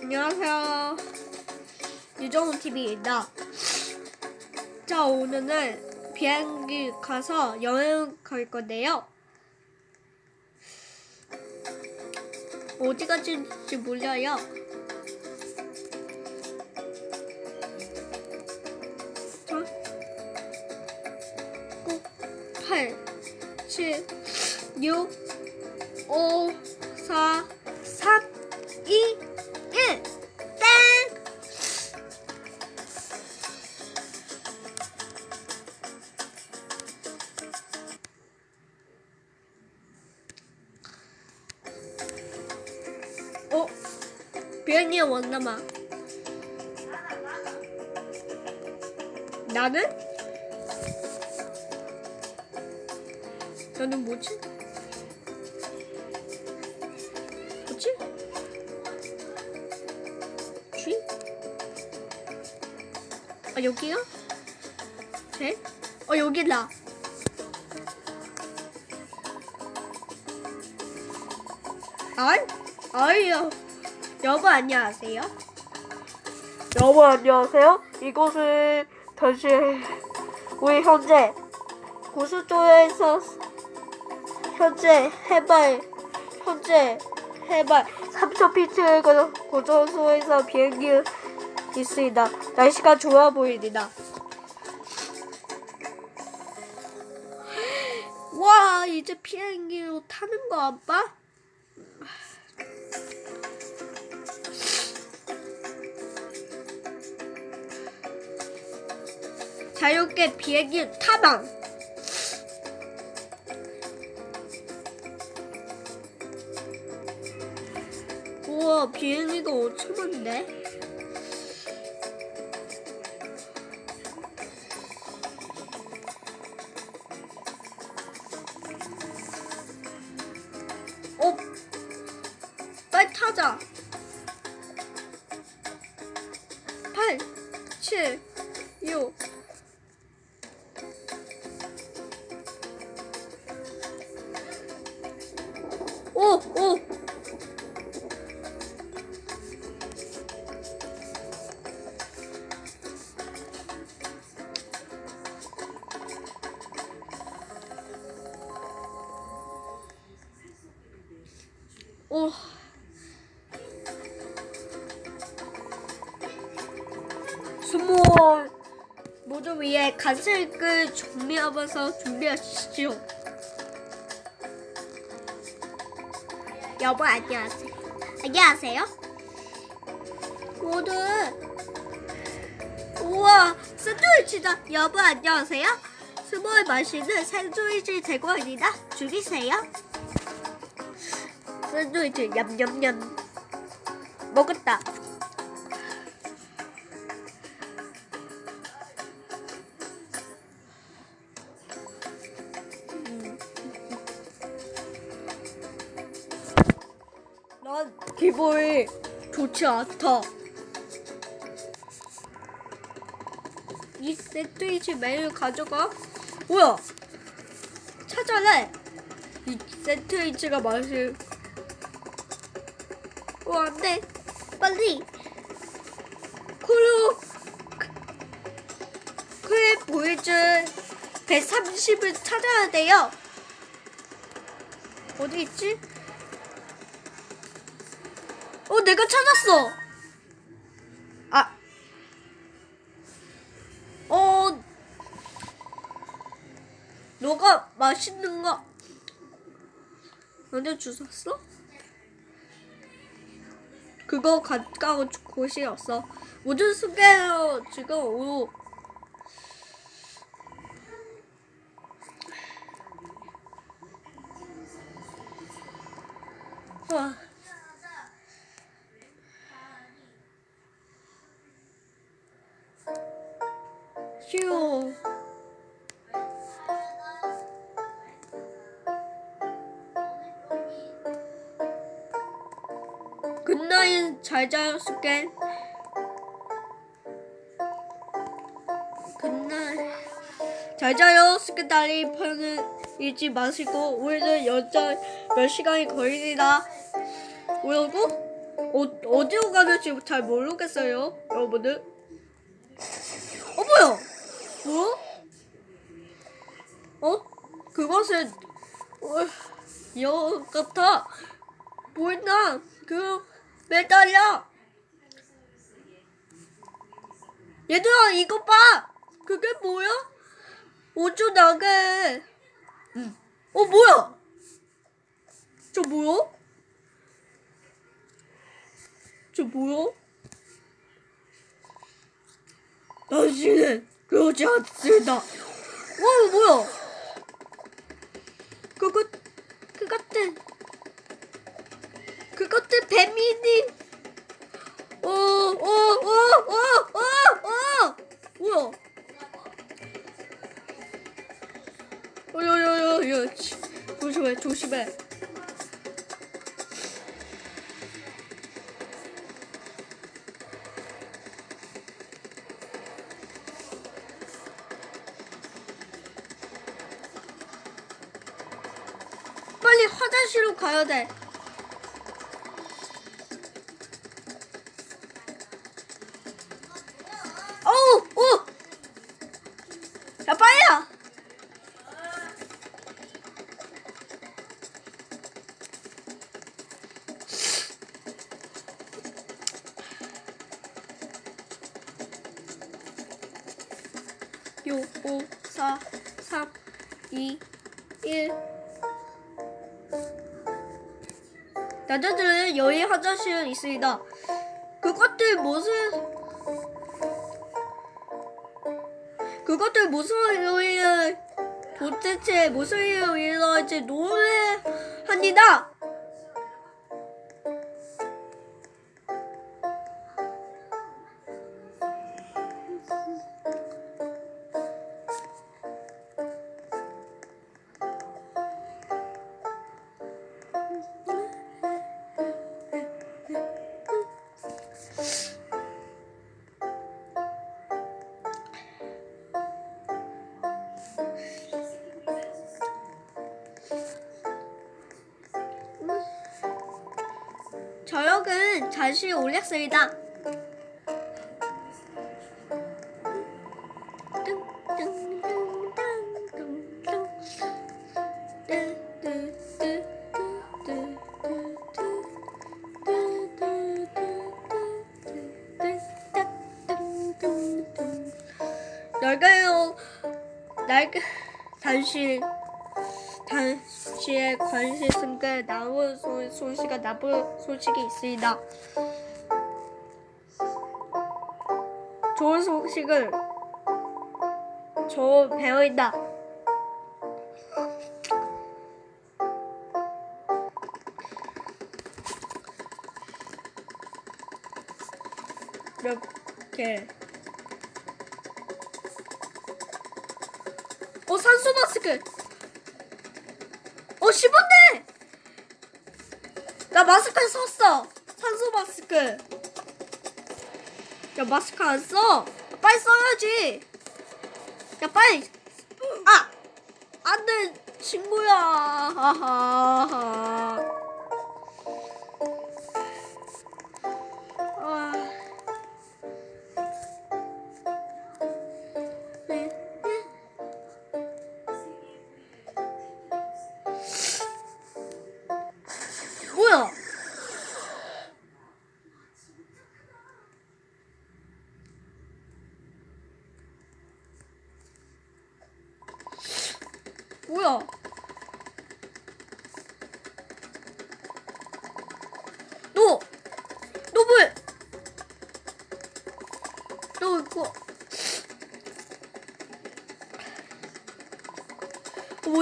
안녕하세요. 유정우 TV입니다. 자, 오늘은 비행기 가서 여행 갈 건데요. 어디 가질지 몰라요. 자, 9, 8, 7, 6, 5, 4, 비행기 왔나마. 나는? 나는 뭐지? 뭐지? 쥐? 아 여기요? 쟤? 어 여기다. 아이, 아이요. 여보 안녕하세요. 여보 안녕하세요. 이곳은 다시 우리 현재 고속도로에서 현재 해발 현재 해발 3,000피트의 고속도로에서 비행기 있습니다. 날씨가 좋아 보입니다. 와 이제 비행기로 타는 거 안 봐? 자유롭게 비행기 타방. 우와 비행기가 엄청 많네. 어, 간식을 준비하면서 준비하시죠. 여보 안녕하세요. 안녕하세요. 모두 우와 샌드위치다. 여보 안녕하세요. 스몰 맛있는 샌드위치 제공합니다. 죽이세요. 샌드위치 냠냠냠 먹었다. 난 기분이 좋지 않다. 이 샌드위치 메뉴 가져가. 뭐야? 찾아내. 이 샌드위치가 맛이. 어, 안 돼. 빨리. 콜로. 그에 보여준 130을 찾아야 돼요. 어디 있지? 어, 내가 찾았어. 아. 어. 너가 맛있는 거 너네 주웠어? 그거 가까운 곳이 없어. 모든 숙개로 지금 오. 와. 잘 숙게 굿나잇 잘 자요 숙게다리 편은 잊지 마시고 우리는 여자 몇 시간이 걸립니다 오려고? 어, 어디로 가는지 잘 모르겠어요, 여러분들. 어, 뭐야? 뭐? 어? 그것은, 어, 여 같아. 뭐였나? 그, 매달려. 얘들아, 이거 봐! 그게 뭐야? 우주 나게. 응. 어, 뭐야? 저 뭐야? 저 뭐야? 당신은 그러지 않습니다. 와, 뭐야? 그것, 그것들, 그것들 뱀이니. 어, 어, 어, 어, 어, 어, 뭐야? 어, 야, 야, 야, 야, 치. 조심해, 조심해. 빨리 화장실로 가야 돼. 4, 3, 2, 1. 남자들은 여의 화장실은 있습니다. 그것들 무슨 그것들 무슨 일을 도대체 무슨 일로 일어날지 노래합니다. 잠시 올렸습니다. 날가요 날가 잠시 당 시에 관심 승계 나온 소, 소식가 나쁜 소식이 있습니다. 좋은 소식을 저 배우있다. 이렇게 어 산소 마스크 어 10원대! 나 마스크 썼어. 산소 마스크. 야 마스크 안 써? 빨리 써야지. 야 빨리. 아! 안돼 친구야. 하하하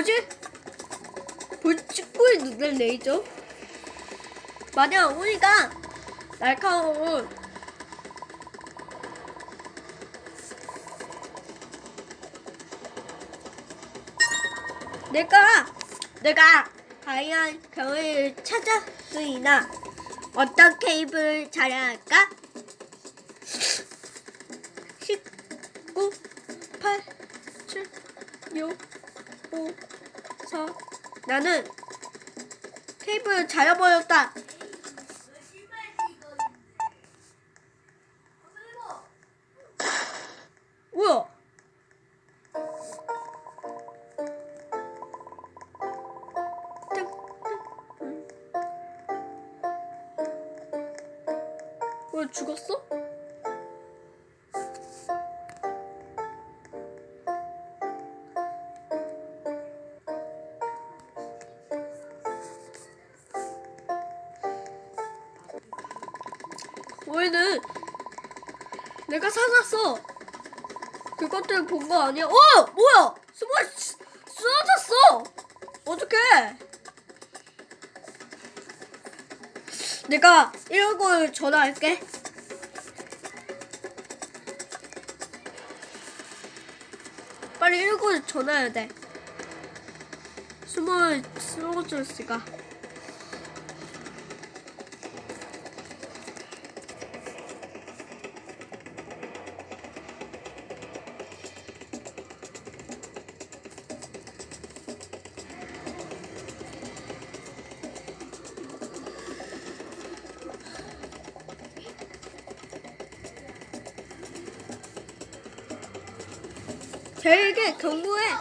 뭐지? 불치구에 눈을 레이저? 만약 우리가 날카로운 내가 내가 과연 겨울을 찾았으나 어떤 케이블을 잘해야 할까? 19 8 7 6 5 그래서 나는 테이프를 잘려버렸다. 뭐야? 왜 죽었어? 찾았어. 그것들 본 거 아니야? 어! 뭐야? 쓰- 쓰러졌어. 어떡해? 내가 이런 걸 전화할게. 빨리 이런 걸 전화해야 돼. 숨어 쓰러졌으니 까. 제게 경고해.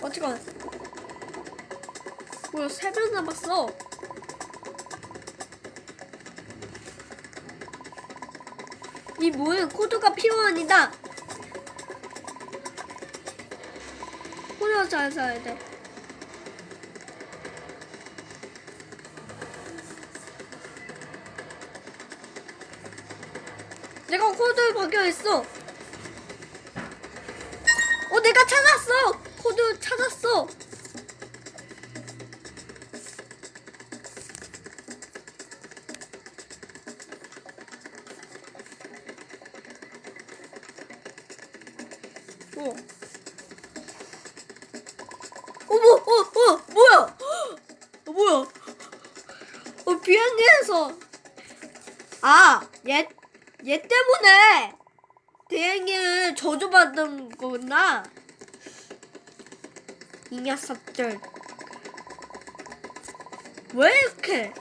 어떡해. 뭐야, 세명 남았어. 이 모임 코드가 필요합니다. 잘 써야 돼. 내가 코드 발견했어. 어, 내가 찾았어. 코드 찾았어. 어. 저주받은 거구나. 이 녀석들. 왜 이렇게?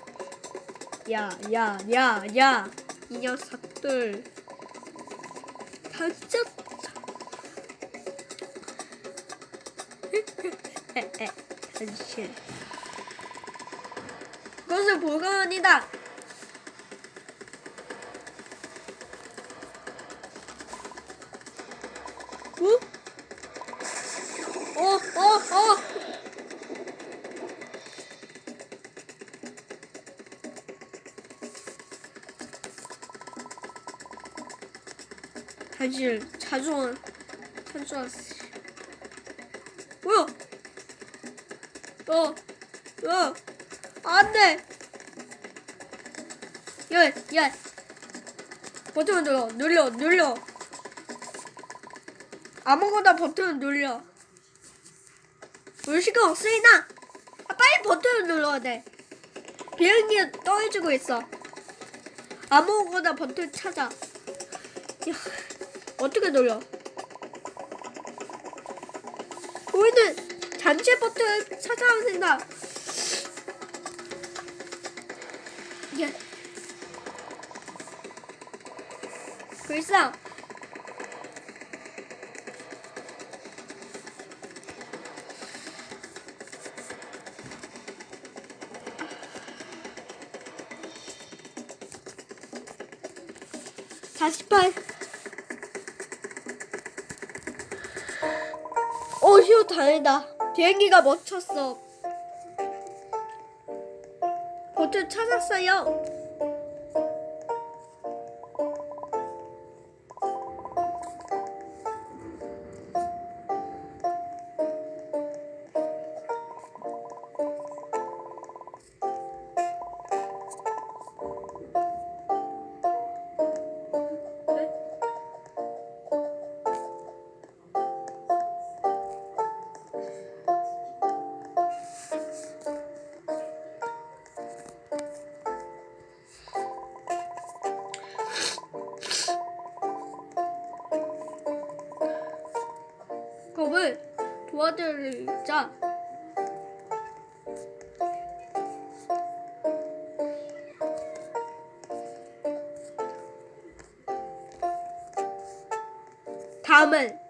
야, 야, 야, 야. 이 녀석들. 진짜 에에 현실 그것은 불가능이다 어? 어? 어? 어? 현실 자주 자주 왔어 뭐야? 어, 어, 안 돼. 야, 야. 버튼 눌러, 눌러, 눌러. 아무거나 버튼 눌려. 물 시간 없으니까 아, 빨리 버튼을 눌러야 돼. 비행기 떨어지고 있어. 아무거나 버튼 찾아. 야, 어떻게 눌려? 우리는 단체 버튼 찾아야 된다. 예. 글쎄. 사십팔. 어, 휴, 다행이다. 비행기가 멈췄어. 버튼 찾았어요. 도와드리자. 다음은